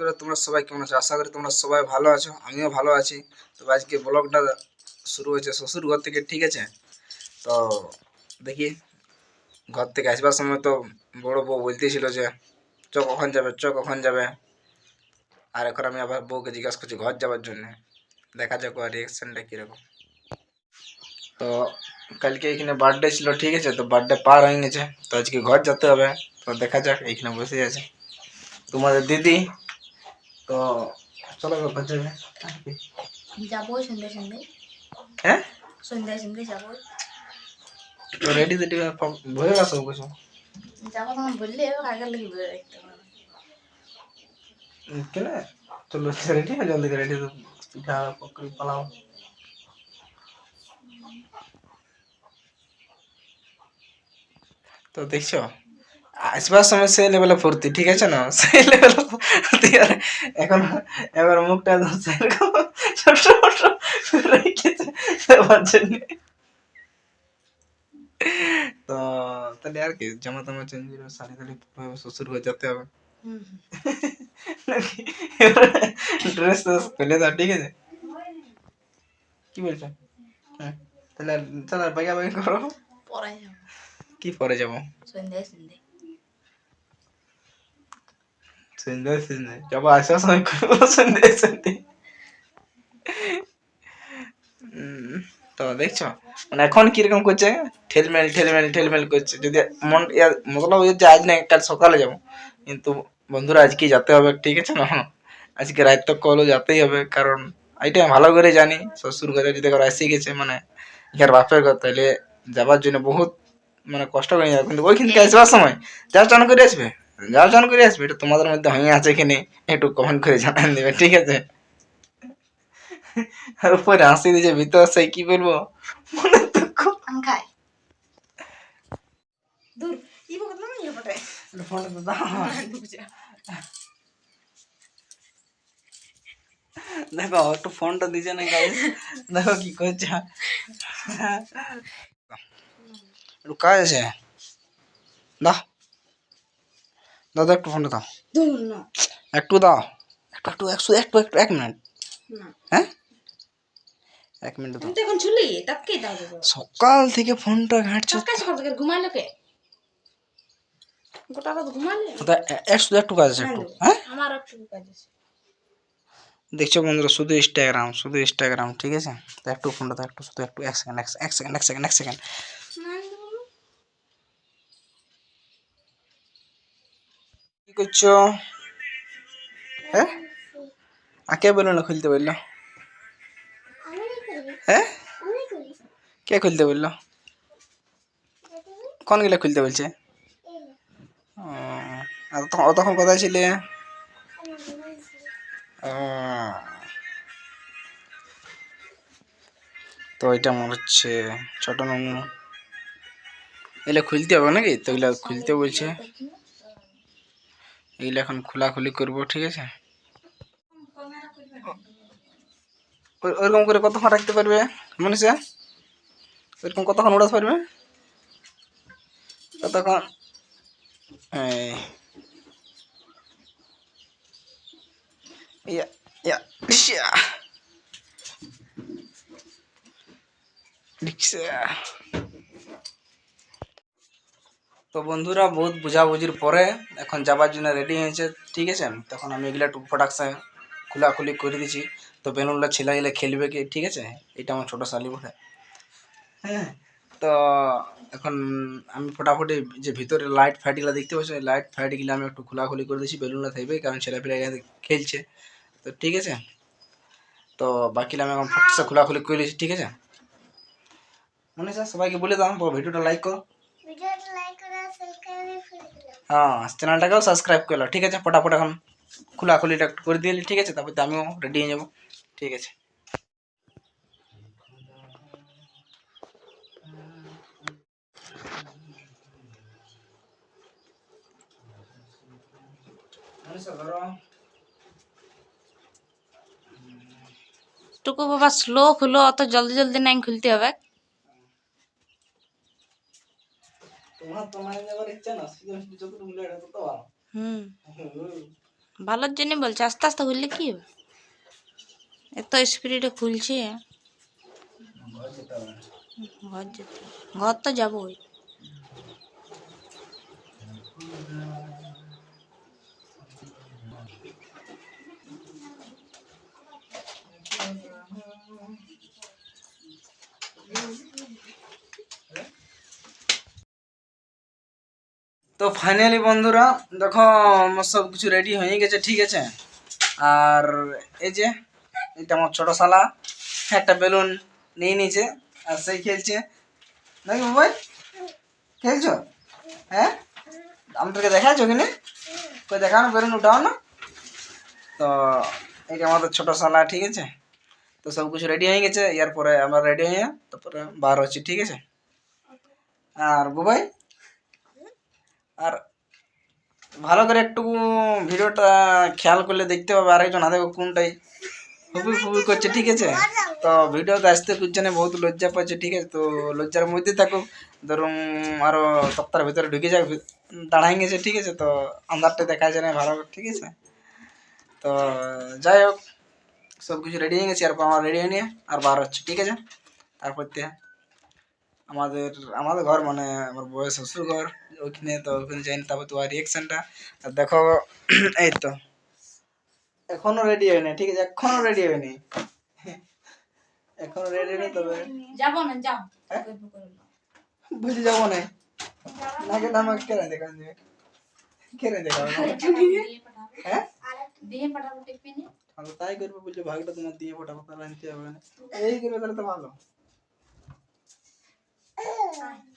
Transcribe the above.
বন্ধুরা, তোমরা সবাই কেমন আছো? আশা করি তোমরা সবাই ভালো আছো, আমিও ভালো আছি। তো আজকে ব্লগটা শুরু হয়েছে শ্বশুর ঘর থেকে, ঠিক আছে? তো দেখি, ঘর থেকে আসবার সময় তো বড় বউ বলতেছিল যে, চ, কখন যাবে? চ, কখন যাবে? আর এখন আমি আবার বউকে জিজ্ঞাসা করছি ঘর যাওয়ার জন্য। দেখা যাক ওর রিয়েকশনটা কীরকম। তো কালকে এখানে বার্থডে ছিল, ঠিক আছে? তো বার্থডে পার হয়ে গেছে। তো আজকে ঘর যেতে হবে। তো দেখা যাক এইখানে বসে আছে। তোমাদের দিদি তো চলো ঘর যাবে? যাব সন্ধ্যে সন্ধ্যে হ্যাঁ? সন্ধ্যায় সন্ধ্যে যাব। তো রেডি রেডি হয়ে গেছে কিছু যাব তখন বললে আগের লেগে বলে রাখতে কেন চলো রেডি হয়ে জলদি রেডি পিঠা পকড়ি পালাও। তো দেখছ? আসবার সময় সেই লেভেলে ফুর্তি ঠিক আছে না? সেই লেভেলে ফুর্তি আর এখন এবার মুখটা ছোট ছোট রেখেছে জন্য। তো তাহলে আর কি জামা টামা চেঞ্জ করে শাড়ি টাড়ি পরে শ্বশুর ঘর যেতে হবে। ড্রেস ট্রেস খুলে দাও ঠিক আছে? কি বলছো? হ্যাঁ তাহলে তাহলে বাগা বাগি করো। পরে যাব। কি পরে যাব? সন্ধ্যায় সন্ধ্যে সন্ধ্যে যাব আসার সময় করব সন্ধ্যে সন্ধ্যে উম, তো দেখছ মানে এখন কীরকম করছে ঠেলমেল ঠেলমেল ঠেলমেল করছে যদি মন মতলব হচ্ছে যে আজ না কাল সকালে যাব কিন্তু বন্ধুরা আজকে যেতে হবে ঠিক আছে না আজকে রাত তো কলও যেতেই হবে কারণ আমি ভালো করে জানি শ্বশুর ঘরে যদি ঘর এসে গেছে মানে ইয়ার বাপের ঘর তাহলে যাবার জন্য বহুত মানে কষ্ট করে যাবে কিন্তু ওইখান থেকে আসবার সময় যাও চান করে আসবে যাও চান করে আসবে এটা তোমাদের মধ্যে হয়ে আছে কি নেই একটু কমেন্ট করে জানান দেবে ঠিক আছে? আর উপরে হাসি দিয়েছে ভিতর সেই কি বলব? মনে দুঃখ। খাই দূর ই বকত না ইয়ে পটে ফোনটা তো দাও। দেখো একটু ফোনটা দিছে না গাইস। দেখো কি করছে। একটু কাজ আছে। দাও। দাদা একটু ফোনটা দাও। একটু দাও। একটু একটু একশো একটু একটু এক মিনিট হ্যাঁ? এক মিনিট দাও। এখন ছুলি তাকে দাও সকাল থেকে ফোনটা ঘাঁটছো। সকাল থেকে ঘুমালো কে? গোটা রাত ঘুমালে? একটু কাজ আছে একটু। হ্যাঁ। আমার একটু কাজ আছে। দেখছ বন্ধুরা শুধু ইনস্টাগ্রাম শুধু ইনস্টাগ্রাম ঠিক আছে? তো একটু ফোনটা একটু শুধু একটু এক সেকেন্ড এক সেকেন্ড এক সেকেন্ড এক সেকেন্ড কি করছ হ্যাঁ? আকে বলল না খুলতে বলল? হ্যাঁ? কে খুলতে বলল? কোন গেলে খুলতে বলছে? তখন কোথায় ছিলে। তো এটা মনে হচ্ছে ছোট নমু এগুলো খুলতে হবে নাকি? তো এগুলো খুলতে বলছে। এগুলো এখন খোলাখুলি করব, ঠিক আছে? ওইরকম করে কতক্ষণ রাখতে পারবে, মনীষা? ওইরকম কতক্ষণ উড়াতে পারবে কতক্ষণ? ইয়া ইয়া রিক্সা তো বন্ধুরা বহুত বুঝাবুঝির পরে এখন যাবার জন্য রেডি হয়েছে, ঠিক আছে? তখন আমি এগুলা একটু ফটাকসা খোলাখুলি করে দিছি তো বেলুনটা ছেলে গেলে খেলবে কি, ঠিক আছে? এটা আমার ছোটো শালি বলে হ্যাঁ তো এখন আমি ফটাফটি যে ভিতরে লাইট ফাইটগুলো দেখতে পাচ্ছি লাইট ফাইটগুলো আমি একটু খোলাখুলি করে দিয়েছি বেলুনটা থাকবে কারণ ছেলেপেলে এখানে খেলছে। তো ঠিক আছে? তো বাকিটা আমি এখন ফটসে খোলাখুলি করে দিয়েছি, ঠিক আছে? মনে স্যার সবাইকে বলে দাও ভিডিওটা লাইক করো। হ্যাঁ চ্যানেলটাকেও সাবস্ক্রাইব করল ঠিক আছে ফটাফট এখন খোলাখুলিটা করে দিলি ঠিক আছে তারপর আমিও রেডি হয়ে যাব ঠিক আছে টুকু বাবা স্লো খুলো অত জলদি জলদি নাই খুলতে হবে তোমার তোমার যাবার ইচ্ছা না যতটুকু মিলে এটা তো ভালো হুম। ভালোর জন্য বলছে। আস্তে আস্তে খুললে কি এত স্পিডে খুলছে। ঘর ঘর তো যাবোই। তো ফাইনালি বন্ধুরা, দেখো, আমার সব কিছু রেডি হয়ে গেছে, ঠিক আছে? আর এই যে, এটা আমার ছোট শালা, একটা বেলুন নিয়ে নিয়েছে, আর সেই খেলছে। নাকি মোবাইল খেলছো? হ্যাঁ? আমাদেরকে দেখাচ্ছ কিনে কই, দেখাও না, বেলুন উঠাও না। তো এইটা আমাদের ছোট শালা, ঠিক আছে? তো সব কিছু রেডি হয়ে গেছে এরপরে আমরা রেডি হয়ে তারপরে বার হচ্ছি, ঠিক আছে? আর বুবাই আর ভালো করে একটু ভিডিওটা খেয়াল করলে দেখতে পাবে আরেকজন। হাতে কোনটাই? হুবি ফুবি করছে, ঠিক আছে? তো ভিডিওতে আসতে কুচনে বহুত লজ্জা পাচ্ছে, ঠিক আছে? তো লজ্জার মধ্যে থাকুক ধরুন আরও সপ্তাহের ভিতরে ঢুকে যাক দাঁড়াই গেছে, ঠিক আছে? তো আন্দারটা দেখা যায় না ভালো, ঠিক আছে? তো যাই হোক সব কিছু রেডি হয়ে গেছে আর আমার রেডি হয়ে নিয়ে আর বার হচ্ছে, ঠিক আছে? তারপর থেকে আমাদের আমাদের ঘর মানে আমার বয়স শ্বশুর ঘর ওইখানে তো ওখানে যাইনি তারপর তোমার রিয়েকশনটা আর দেখো এই তো। এখনও রেডি হয়নি ঠিক আছে এখনও রেডি হয়নি। এখনও রেডি হয়নি তবে যাব না যাও। হ্যাঁ? বুঝে যাব না। নাকি না। আমাকে কেন দেখান যে কেন দেখাবো হ্যাঁ? দিয়ে পাঠাবো টিফিনে। আমি তাই করব বলছো ভাগটা তোমার দিয়ে ফোটাবো তাহলে আনতে হবে না। এই করবে তাহলে তো ভালো। Good.